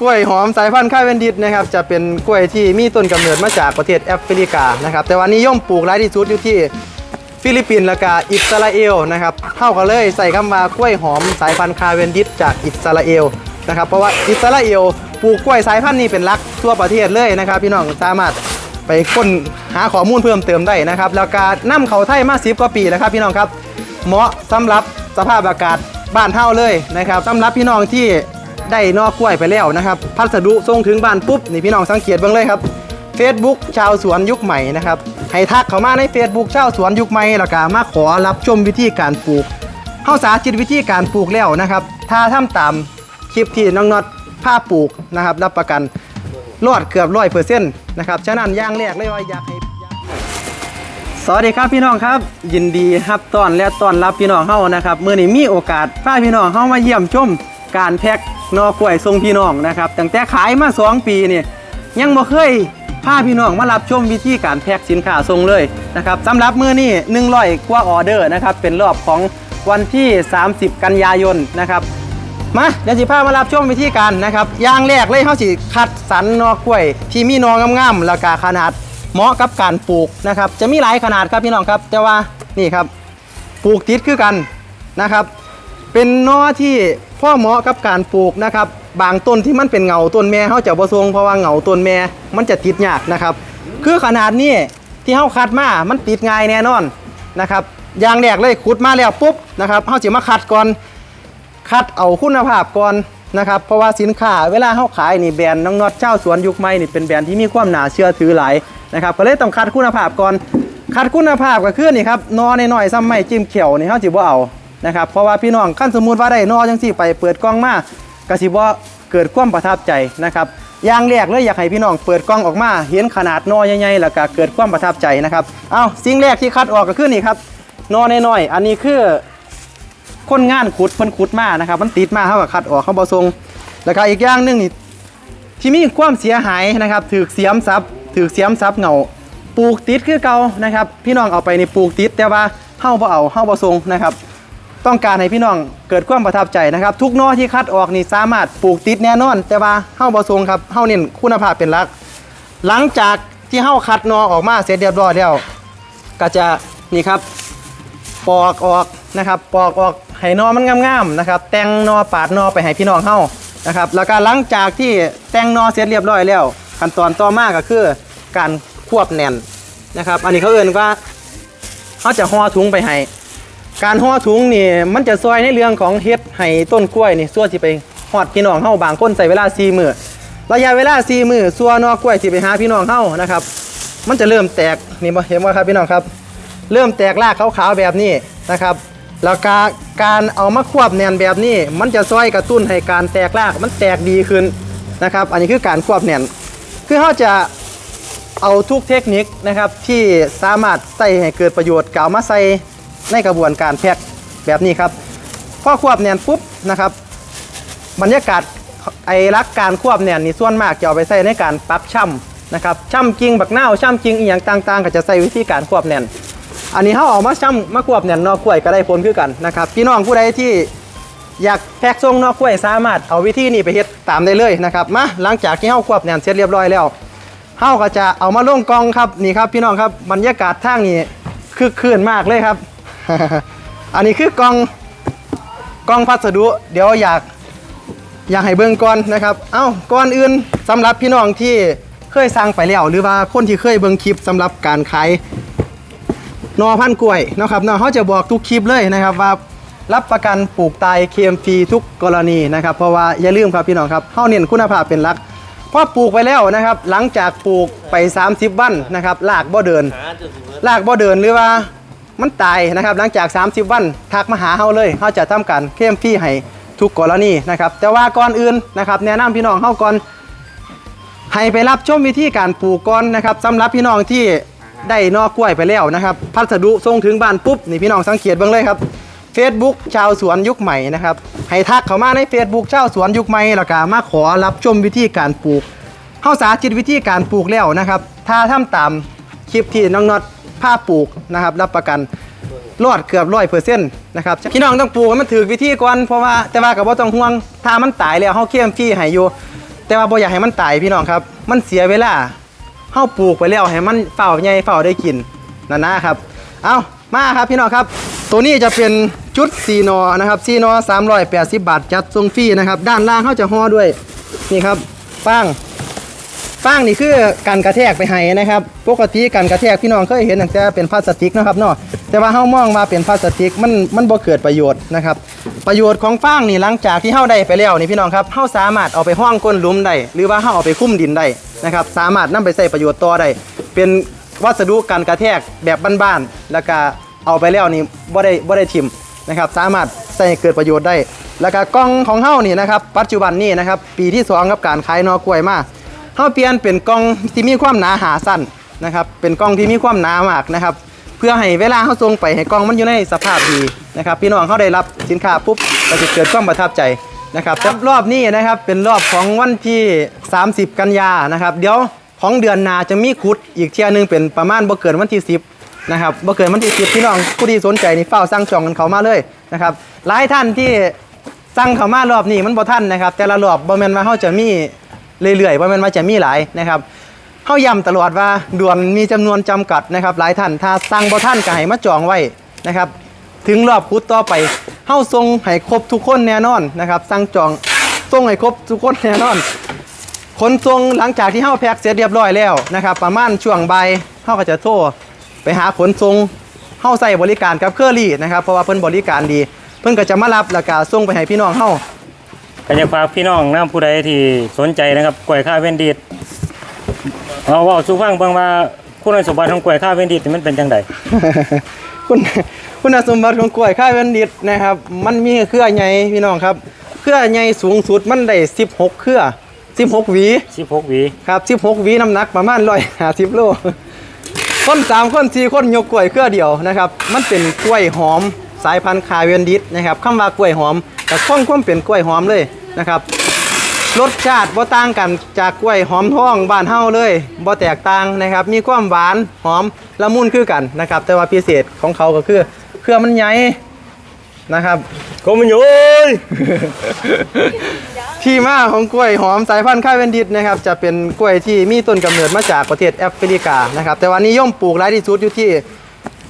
กล้วยหอมสายพันธุ์ข้าวเวนดิตนะครับจะเป็นกล้วยที่มีต้นกำเนิดมาจากประเทศแอฟริกานะครับแต่ว่านิยมปลูกหลายที่สุดอยู่ที่ฟิลิปปินส์และก็อิสราเอลนะครับเท่ากันเลยใส่คำว่ากล้วยหอมสายพันธุ์คาเวนดิตจากอิสราเอลนะครับเพราะว่าอิสราเอลปลูกกล้วยสายพันธุ์นี้เป็นหลักทั่วประเทศเลยนะครับ พี่น้องสามารถไปค้นหาข้อมูลเพิ่มเติมได้นะครับแล้วก็นำเขาไทยมาสิบกว่าปีแล้วครับพี่น้องครับเหมาะสำหรับสภาพอากาศบ้านเฮาเลยนะครับสำหรับพี่น้องที่ ได้นอกกล้วยไปแล้วนะครับ พัสดุส่งถึงบ้านปุ๊บนี่พี่น้องสังเกตเบ้างเลยครับ Facebook ชาวสวนยุคใหม่นะครับให้ทักเข้ามาใน Facebook ชาวสวนยุคใหม่แล้วก็มาขอรับชมวิธีการปลูกเฮาสาธิตวิธีการปลูกแล้วนะครับ ถ้าทำตามคลิปที่น้องน็อตผ้าปลูกนะครับ รับประกันรอดเกือบร้อยเปอร์เซ็นต์นะครับฉะนั้นย่างแรกเลยว่าอยากให้สวัสดีครับพี่น้องครับ ยินดีครับต้อนและต้อนรับพี่น้องเฮานะครับเมื่อนี้มีโอกาสพาพี่น้องเฮามาเยี่ยมชมการแพ็ค นอกล้วยทรงพี่น้องนะครับตั้งแต่ขายมา 2 ปีนี่ยังบ่เคยพาพี่น้องมารับชมวิธีการแพ็คสินค้าทรงเลยนะครับสำหรับมื้อนี้100กว่าออเดอร์นะครับเป็นรอบของวันที่ 30 กันยายนนะครับมาเดี๋ยวสิพามารับชมวิธีการนะครับอย่างแรกเลยเขาสิคัดสรรนอกล้วย ที่มีนองามๆแล้วก็ขนาดเหมาะกับการปลูกนะครับจะมีหลายขนาดครับพี่น้องครับ แต่ว่านี่ครับปลูกติดคือกันนะครับ เป็นนอที่ พ่อเหมาะกับการปลูกนะครับ บางต้นที่มันเป็นเหงาต้นแม่เขาจะบ่ทรงเพราะว่าเหงาต้นแม่มันจะติดยากนะครับ คือขนาดนี้ที่เขาคัดมา มันติดง่ายแน่นอนนะครับอย่างแรกเลยขุดมาแล้วปุ๊บนะครับเขาจะมาคัดก่อนคัดเอาคุณภาพก่อนนะครับเพราะว่าสินค้าเวลาเขาขายนี่แบรนด์น้องน็อตเจ้าสวนยุคใหม่นี่เป็นแบรนด์ที่มีความหนาเชื่อถือหลายนะครับก็เลยต้องคัดคุณภาพก่อนคัดคุณภาพก็คือนี่ครับนอนหน่อยๆซ้ำไม่จิ้มเขียวนี่เขาจิบ่เอา นะครับเพราะว่าพี่น้องขั้นสมมุติว่าได้นอจังสี่ไปเปิดกล้องมากสิบ่เกิดความประทับใจนะครับอย่างแรกเลยอยากให้พี่น้องเปิดกล้องออกมาเห็นขนาดนอใหญ่ๆแล้วก็เกิดความประทับใจนะครับเอาสิ่งแรกที่คัดออกก็คือนี่ครับนอในหน่อยๆอันนี้คือคนงานขุดเพิ่นขุดมานะครับมันติดมาเขาก็คัดออกเขาบอทรงแล้วก็อีกอย่างหนึ่งนี่ที่มีความเสียหายนะครับถือเสียมซับถือเสียมซับเงาปลูกติดคือเก่านะครับ พี่น้องเอาไปในปลูกติดแต่ว่าเฮาบ่เอาเฮาบ่ทรงนะครับ ต้องการให้พี่น้องเกิดความประทับใจนะครับ ทุกนอที่คัดออกนี่สามารถปลูกติดแน่นอน แต่ว่าเฮาบ่ทรงครับเฮาเน้นคุณภาพเป็นหลัก หลังจากที่เฮาคัดนอออกมาเสร็จเรียบร้อยแล้วก็จะนี่ครับปอกออกนะครับปอกออกให้นอมันงามๆนะครับแต่งนอปาดนอไปให้พี่น้องเฮานะครับแล้วก็หลังจากที่แต่งนอเสร็จเรียบร้อยแล้ว ขั้นตอนต่อมาก็คือการควบแน่นนะครับ อันนี้เขาเอ่นว่าเขาจะห่อถุงไปให้ การห่อถุงนี่มันจะซอยในเรื่องของเฮ็ดให้ต้นกล้วยนี่ส่วสิไปฮอดพี่น้องเฮาบางคนใส่เวลา4มื้อระยะเวลา4มื้อส่วนอกล้วยสิไปหาพี่น้องเฮานะครับ มันจะเริ่มแตกนี่บ่เห็นบ่ครับพี่น้องครับ เริ่มแตกรากขาวๆแบบนี้นะครับแล้วกาการเอามาควบแนนแบบนี้ มันจะช่วยกระตุ้นให้การแตกรากมันแตกดีขึ้นนะครับ อันนี้คือการควบแนนคือเขาจะเอาทุกเทคนิคนะครับที่สามารถใส่ให้เกิดประโยชน์กล่าวมาใส่ ในกระบวนการแพ็คแบบนี้ครับพอควบแน่นปุ๊บนะครับ บรรยากาศไอ้รักการควบเนี่ยนี่ส่วนมากจะเอาไปใส่ในการปักช่ำนะครับช่ำกิ่งบักนาช่ำกิ่งอีหยังต่างๆ ก็จะใส่วิธีการควบแน่น อันนี้เขาออกมาช่ำมาควบแน่นนอกกล้วยก็ได้ผลคือกันนะครับพี่น้องผู้ใดที่อยากแพ็กทรงนอกกล้วยสามารถเอาวิธีนี้ไปเฮ็ดตามได้เลยนะครับมาหลังจากที่เขาควบแน่นเสร็จเรียบร้อยแล้วเขาก็จะเอามาลงกองครับนี่ครับพี่น้องครับบรรยากาศทางนี้คือคืนมากเลยครับ อันนี้คือกองกองพัสดุ เดี๋ยวอยากอยากให้เบิ่งก่อนนะครับ เอ้าก่อนอื่นสำหรับพี่น้องที่เคยสั่งไปแล้วหรือว่าคนที่เคยเบิ่งคลิปสำหรับการขายนอพันธ์กล้วยนะครับเนาะเขาจะบอกทุกคลิปเลยนะครับว่ารับประกันปลูกตายเคมฟรีทุกกรณีนะครับ เพราะว่าอย่าลืมครับพี่น้องครับเฮาเน้นคุณภาพเป็นหลักพอปลูกไปแล้วนะครับ หลังจากปลูกไป 30 วันนะครับรากบ่เดินลากบ่เดินหรือว่า มันตายนะครับ หลังจาก 30 วันทักมาหาเฮาเลยเฮาจะทำการเข้มฟรีให้ทุกกรณีนะครับ แต่ว่าก่อนอื่นนะครับแนะนำพี่น้องเฮาก่อนให้ไปรับชมวิธีการปลูกก่อนนะครับสำหรับพี่น้องที่ได้นอกกล้วยไปแล้วนะครับ พัสดุส่งถึงบ้านปุ๊บนี่พี่น้องสังเกตเบิ่งเลยครับ Facebook ชาวสวนยุคใหม่นะครับให้ทักเข้ามาใน Facebook ชาวสวนยุคใหม่แล้วก็มาขอรับชมวิธีการปลูกเข้าสาธิตวิธีการปลูกแล้วนะครับ ถ้าทำตามคลิปที่น้องน็อต ผ้าปลูกนะครับรับประกันรอดเกือบร้อยเปอร์เซ็นต์นะครับพี่น้องต้องปลูกให้มันถือวิธีก่อนเพราะว่าแต่ว่ากับว่าต้องห่วงถ้ามันตายแล้วเขาเข้มฟรีให้อยู่แต่ว่าบ่อยากให้มันตายพี่น้องครับ มันเสียเวลาเฮาปลูกไปแล้วให้มันเฝ้าใหญ่เฝ้าได้กินนั่นนะครับ เอามาครับพี่น้องครับ ตัวนี้จะเป็นชุดซีนอนะครับซีนอ380บาทจัดทรงฟรีนะครับ ด้านล่างเขาจะห่อด้วยนี่ครับฟาง ฟางนี่คือการกระแทกไปให้นะครับ ปกติการกระแทกพี่น้องเคยเห็นตั้งแต่เป็นพลาสติกนะครับเนาะแต่ว่าเฮามองมาเป็นพลาสติกมันมันบ่เกิดประโยชน์นะครับประโยชน์ของฟางนี่หลังจากที่เฮาได้ไปแล้วนี่พี่น้องครับเฮาสามารถเอาไปห้องก้นหลุมได้หรือว่าเฮาเอาไปคุ้มดินได้นะครับสามารถนำไปใช้ประโยชน์ต่อได้เป็นวัสดุการกระแทกแบบบ้านๆแล้วก็เอาไปแล้วนี่บ่ได้บ่ได้ทิมนะครับสามารถใช้ให้เกิดประโยชน์ได้ แล้วก็กล่องของเฮานี่นะครับปัจจุบันนี่นะครับปีที่สองกับการขายนอกล้วยมา เขาเปลี่ยนเป็นกล้องที่มีความหนาหาสั้นนะครับ เป็นกล้องที่มีความหนามากนะครับ เพื่อให้เวลาเขาส่งไปให้กล้องมันอยู่ในสภาพดีนะครับ พี่น้องเขาได้รับสินค้าปุ๊บก็จะเกิดความประทับใจนะครับรอบนี้นะครับเป็นรอบของวันที่ 30 กันยานะครับ เดี๋ยวของเดือนนาจะมีคุดอีกเที่ยหนึงเป็นประมาณบ่เกินวันที่ 10นะครับบ่เกินวันที่ 10 พี่น้องผู้ที่สนใจนี่เฝ้าสั่งจองกันเขามาเลยนะครับหลายท่านที่สั่งเขามารอบนี้มันบ่ทันนะครับ แต่ละรอบบ่แม่นว่าเฮาจะมี เรื่อยๆบ่แม่นว่าจะมีหลายนะครับเฮาย้ำตลอดว่าด่วนมีจำนวนจำกัดนะครับ หลายท่านถ้าสั่งบ่ทันก็ให้มาจองไว้นะครับ ถึงรอบคุดต่อไปเฮาส่งให้ครบทุกคนแน่นอนนะครับ สั่งจองส่งให้ครบทุกคนแน่นอนขนส่งหลังจากที่เฮาแพ็คเสร็จเรียบร้อยแล้วนะครับ ประมาณช่วงใบ่ายเฮาก็จะโทรไปหาขนส่งเฮาใส่บริการกับเคอรี่นะครับเพราะว่าเพิ่นบริการดี เพิ่นก็จะมารับแล้วก็ส่งไปให้พี่น้องเฮา ก็จะฝากพี่น้องนะผู้ใดที่สนใจนะครับกล้วยข้าวเวนดิตเอาเว่าสู่ฟังเบิ่งว่าคุณสมบัติของกล้วยข้าวเวนดิตนี่มันเป็นจังไดคุณคุณสมบัติของกล้วยข้าวเวนดิตนะครับ มันมีเครือใหญ่พี่น้องครับ เครือใหญ่สูงสุดมันได้16 เครือ 16หวี16หวีครับ16หวีน้ำหนักประมาณ150โลคน3คน4คนยกกล้วยเครือเดียวนะครับ มันเป็นกล้วยหอมสายพันธุ์คาเวนดิตนะครับคำว่ากล้วยหอม แต่ข้องความเป็นกล้วยหอมเลยนะครับรสชาติบ่ต่างกันจากกล้วยหอมทองบ้านเฮาเลยบ่แตกต่างนะครับ มีความหวานหอมละมุนคือกันนะครับ แต่ว่าพิเศษของเขาก็คือเครือมันใหญ่นะครับก็มันอยู่ที่มาของกล้วยหอมสายพันธุ์ข้าวเวนดิตนะครับ จะเป็นกล้วยที่มีต้นกำเนิดมาจากประเทศแอฟริกานะครับ แต่ว่านิยมปลูกหลายที่สุดอยู่ที่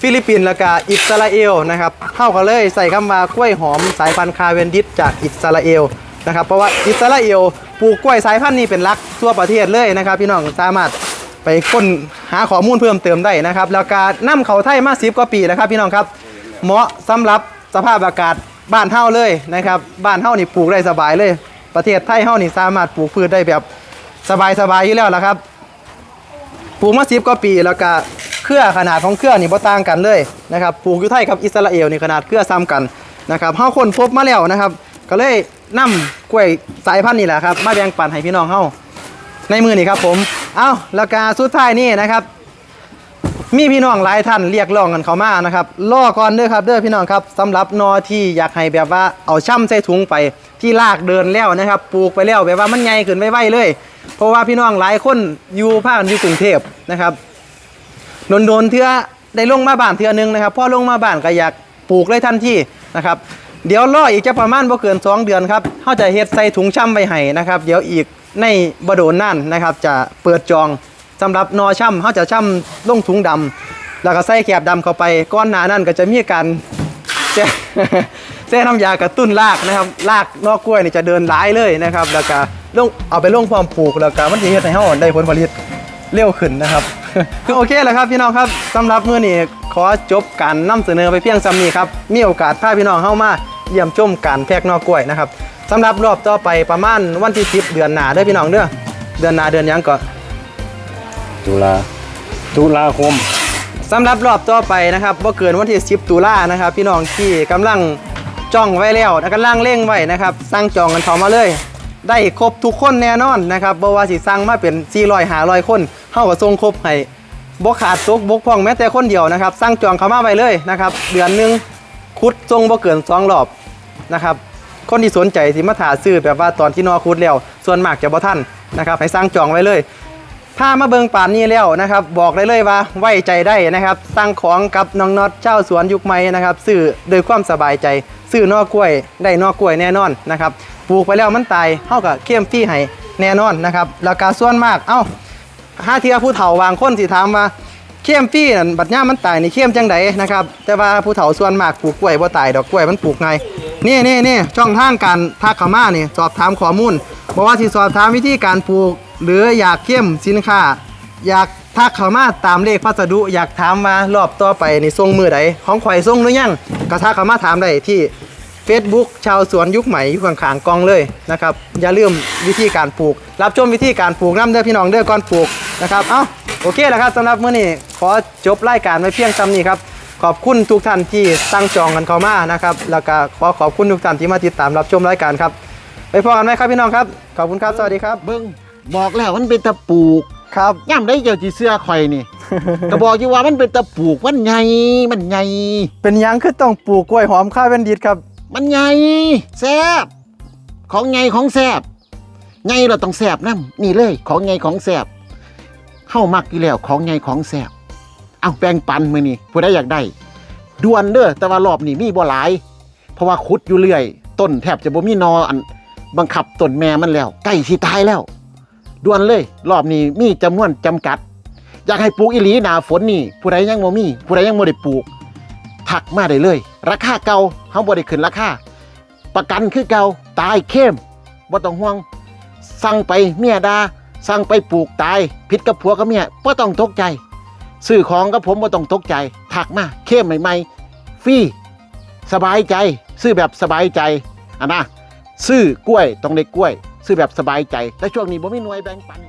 ฟิลิปปินส์และก็อิสราเอลนะครับเท่ากันเลยใส่คำว่ากล้วยหอมสายพันธุ์คาเวนดิตจากอิสราเอลนะครับเพราะว่าอิสราเอลปลูกกล้วยสายพันธุ์นี้เป็นหลักทั่วประเทศเลยนะครับ พี่น้องสามารถไปค้นหาข้อมูลเพิ่มเติมได้นะครับ แล้วก็นํเขาไทยมาสิบกว่าปีแล้วครับ พี่น้องครับเหมาะสำหรับสภาพอากาศบ้านเฮาเลยนะครับบ้านเฮานี่ปลูกได้สบายเลย ประเทศไทยเฮานี่สามารถปลูกพืชได้แบบสบายๆอยู่แล้วละครับปลูกมาสิบกว่าปีแล้วก็ เครือขนาดของเครือนี่บ่ต่างกันเลยนะครับปลูกอยู่ไทยกับอิสราเอลนี่ขนาดเครือซ้ำกันนะครับเฮาคนพบมาแล้วนะครับ ก็เลยนำกล้วยสายพันธุ์นี่แหละครับมาแบ่งปันให้พี่น้องเฮาในมือนี่ครับผมเอ้าแล้วก็สุดท้ายนี่นะครับ มีพี่น้องหลายท่านเรียกร้องกันเขามานะครับล่อก่อนเด้อครับเด้อพี่น้องครับสำหรับนอที่อยากให้แบบว่าเอาช่ำใส่ถุงไปที่ลากเดินแล้วนะครับ ปลูกไปแล้วแบบว่ามันใหญ่ขึ้นไวๆเลย เพราะว่าพี่น้องหลายคนอยู่ภาคอยู่กรุงเทพนะครับ โดนๆเทือได้ลงมาบ้านเทือหนึงนะครับพอลงมาบ้านก็อยากปลูกเลยทันทีนะครับเดี๋ยวรออีกจะประมาณบ่เกิน 2 เดือนครับเขาจะเฮ็ดใส่ถุงช่ำไว้ให้นะครับ เดี๋ยวอีกในบโดนนั่นนะครับ จะเปิดจองสำหรับนอช่ำเขาจะช่ำลงถุงดำแล้วก็ใส่แคบดำเข้าไปก้อนหนานั่นก็จะมีการแช่แช่น้ำยากระตุ้นรากนะครับรากนอกกล้วยนี่จะเดินหลายเลยนะครับ แล้วก็ลงเอาไปลงความปลูกแล้วก็มันจะเฮ็ดให้เฮาได้ผลผลิตเร็วขึ้นนะครับ คือโอเคแหละครับพี่น้องครับสำหรับมื้อนี้ขอจบการนำเสนอไปเพียงซ้ำนี้ครับมีโอกาสพาพี่น้องเข้ามาเยี่ยมชมการแพกนอกกล้วยนะครับสำหรับรอบต่อไปประมาณวันที่10เดือนหน้าเด้อพี่น้องเด้อเดือนหน้าเดือนหยังก็ตุลาตุลาคมสำหรับรอบต่อไปนะครับว่าเกินวันที่10ตุลานะครับ พี่น้องที่กำลังจ้องไว้แล้วกำลังเร่งไว้นะครับสั่งจองกันเข้ามาเลย ได้ครบทุกคนแน่นอนนะครับบ่ว่าสิสั่งมาเป็น400 500คนเฮาก็ส่งครบให้บ่ขาดตกบกพร่องแม้แต่คนเดียวนะครับสั่งจองเข้ามาไปเลยนะครับ เดือนหนึงคุดทรงบ่เกินสองรอบนะครับคนที่สนใจสิมาถาซื้อแบบว่าตอนที่นอคุดแล้ว ส่วนมากจะบ่ท่านนะครับให้สั่งจองไว้เลย ถ้ามาเบิงป่านนี้แล้วนะครับ บอกได้เลยว่าไว้ใจได้นะครับสั่งของกับน้องน็อตเจ้าสวนยุคใหม่นะครับซื้อโดยความสบายใจซื้อนอกกล้วย ได้นอกกล้วยแน่นอนนะครับปลูกไปแล้วมันตายเท่ากับเข้มฟี่ให้แน่นอนนะครับแล้วก็ส่วนมากเอ้าห้าเทียผู้เฒ่าบางคนสิถามว่าเข้มฟี่นั่นบัดย่ามันตายนี่เข้มจังไดนะครับแต่ว่าผู้เฒ่าส่วนมากปลูกกล้วยบ่ตายดอกกล้วยมันปลูกไงนี่นี่นี่ช่องทางการทักข้ามานี่สอบถามข้อมูลบอกว่าสิสอบถามวิธีการปลูก หรืออยากเข้มสินค้า อยากทักเข้ามาตามเลขพัสดุ อยากถามมารอบต่อไปในี่ส่งมือใดของข่อยส่งหรือยังก็ทักเข้ามาถามได้ที่ Facebook ชาวสวนยุคใหม่อยู่ข้างๆกองเลยนะครับอย่าลืมวิธีการปลูก รับชมวิธีการปลูกน้ำเด้อพี่น้องเด้อก่อนปลูกนะครับเอ้าโอเคแล้วครับสำหรับมื้อนี้ขอจบรายการไว้เพียงซ้ำนี้ครับขอบคุณทุกท่านที่ตั้งจองกันเข้ามานะครับแล้วก็ขอขอบคุณทุกท่านที่มาติดตามรับชมรายการครับไปพบกันไหมครับพี่น้องครับขอบคุณครับสวัสดีครับเบิ้ง บอกแล้วมันเป็นตะปลูกครับ ย่ำได้เจ้าจีเสื้อข่อยนี่ ก็บอกอยู่ว่ามันเป็นตะปลูกมันใหญ่มันใหญ่เป็นหยังคือต้องปลูกกล้วยหอมข้าวเวนดิตครับ มันใหญ่แซ่บของใหญ่ของแซ่บใหญ่เราต้องแซ่บนํนี่เลย ของใหญ่ของแซ่บเข้ามักอยู่แล้วของใหญ่ของแซ่บเอาแบ่งปันมือนี่ผู้ใดอยากได้ด่วนเด้อแต่ว่ารอบนี้มีบ่หลาย เพราะว่าขุดอยู่เรื่อย ต้นแทบจะบ่มีนออันบังคับต้นแม่มันแล้วใกล้สิตายแล้ว ด่วนเลย รอบนี้มีจำนวนจำกัด อยากให้ปลูกอีหลีหนาฝนนี่ ผู้ใดยังบ่มี ผู้ใดยังบ่ได้ปลูกทักมาได้เลย ราคาเก่าเฮาบ่ได้ขึ้นราคาประกันคือเก่าตายเข้มบ่ต้องห่วง สั่งไปเมียดาสั่งไปปลูกตายผิดกับผัวกับเมียบ่ต้องตกใจซื้อของกับผมบ่ต้องตกใจทักมาเข้มใหม่ๆฟรีสบายใจ ซื้อแบบสบายใจอะนะซื้อกล้วยต้องได้กล้วย ซื้อแบบสบายใจ แต่ช่วงนี้บ่มีหน่วยแบ่งปัน